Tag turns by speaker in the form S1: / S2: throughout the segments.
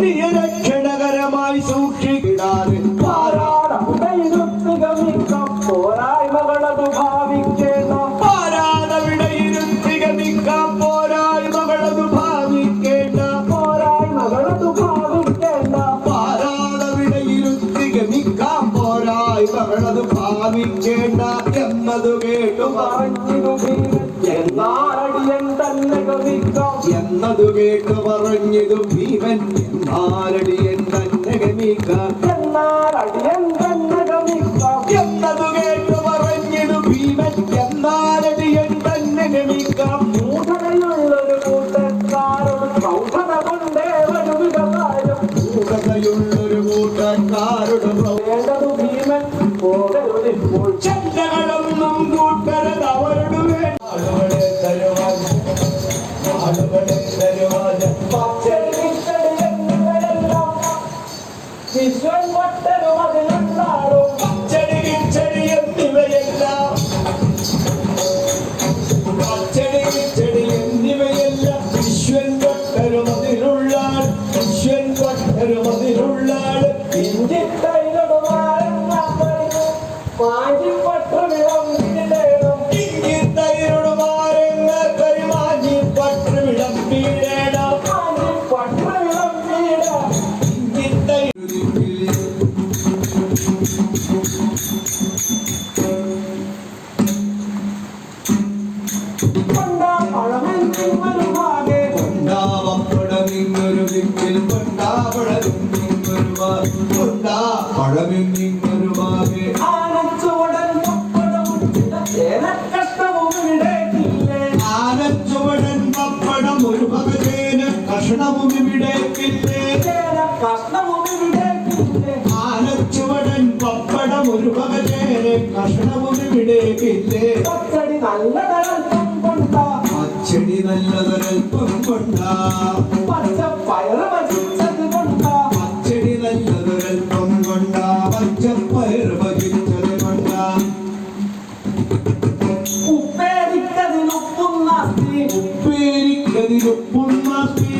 S1: വലിയ രക്ഷണകരമായി സൂക്ഷിക്കിടാറ്
S2: പോരായ്മകളതു ഭാവിക്കണം
S1: പാരാതവിടയിരുത്തിക നിൽക്കാം പോരായ്മകളതു ഭാവിക്കേണ്ട.
S2: പോരായ്മകളതു ഭാവിക്കേണ്ട.
S1: പാരാതവിടയിരുത്തിക നിൽക്കാം പോരായ്മകളതു ഭാവിക്കേണ്ട എന്നതു കേട്ടു
S2: പറഞ്ഞിരു ഭീമൻ എന്നാരടിയൻ തന്നെ ഗമിക്കാം.
S1: എന്നതു കേട്ടു പറഞ്ഞിതു ഭീമൻ. എന്നാരടിയൻ തന്നെ ഗമിക്കാം.
S2: എന്നാരടിയൻ
S1: Si soy muerte no va a tener claro. കൊണ്ടാവപ്പടമിങ്ങൊരു ദിക്കിൽ കൊണ്ടാവളമിങ്ങൊരു കൊണ്ടാവളമിങ്ങൊരു മാകെ ആനച്ചുവടൻ പപ്പടം ഒരു പകചേന കഷണവും ഇവിടേക്കില്ലേ ആനച്ചുവടൻ പപ്പടം ഒരു പകചേന കഷണവും ഇവിടേക്കില്ലേ
S2: നല്ല തരം കൊണ്ടാ
S1: അച്ചടി നല്ലതൊരൽപ്പം കൊണ്ട.
S2: പച്ച പയറ് വച്ചിച്ചത് കൊണ്ടാ.
S1: അച്ചടി നല്ലതൊരൽപ്പം കൊണ്ടാ. പച്ചപ്പയർ വഹിച്ചത് കൊണ്ട.
S2: ഉപ്പേരിക്കതിനുപ്പും നാസ്തി
S1: ഉപ്പേരിക്കതിലുപ്പും
S2: തന്നെ.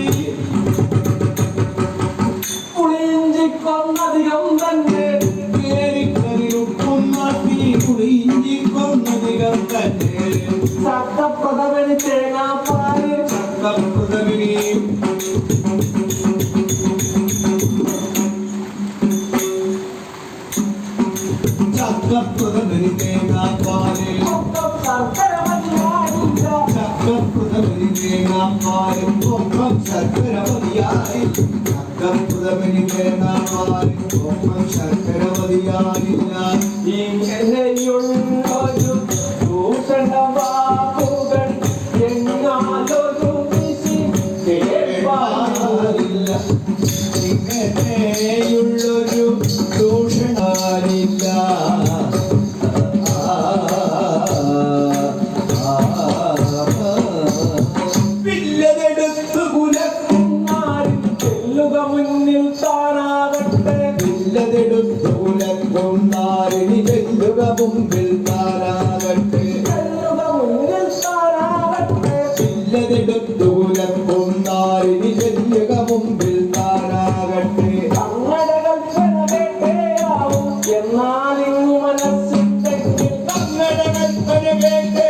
S1: തന്നെ.
S2: ചക്കപ്രഥമന് തേങ്ങാപ്പാല്
S1: ചക്കപ്രഥമിനിയും ചക്കപ്രഥമിനി
S2: മുന്നിൽ
S1: കുലക്കും നാരിണി ചെല്ലുക മുമ്പിൽ
S2: മുന്നിൽ താനാകട്ടെ
S1: ചെല്ലുക മുമ്പിൽ താരാകട്ടെ.
S2: തങ്ങളുടെ കൽപ്പന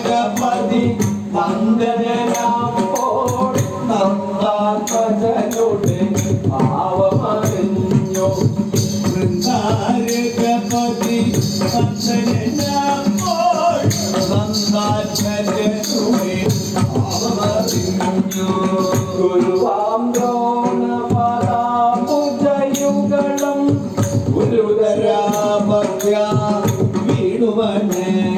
S1: அவனே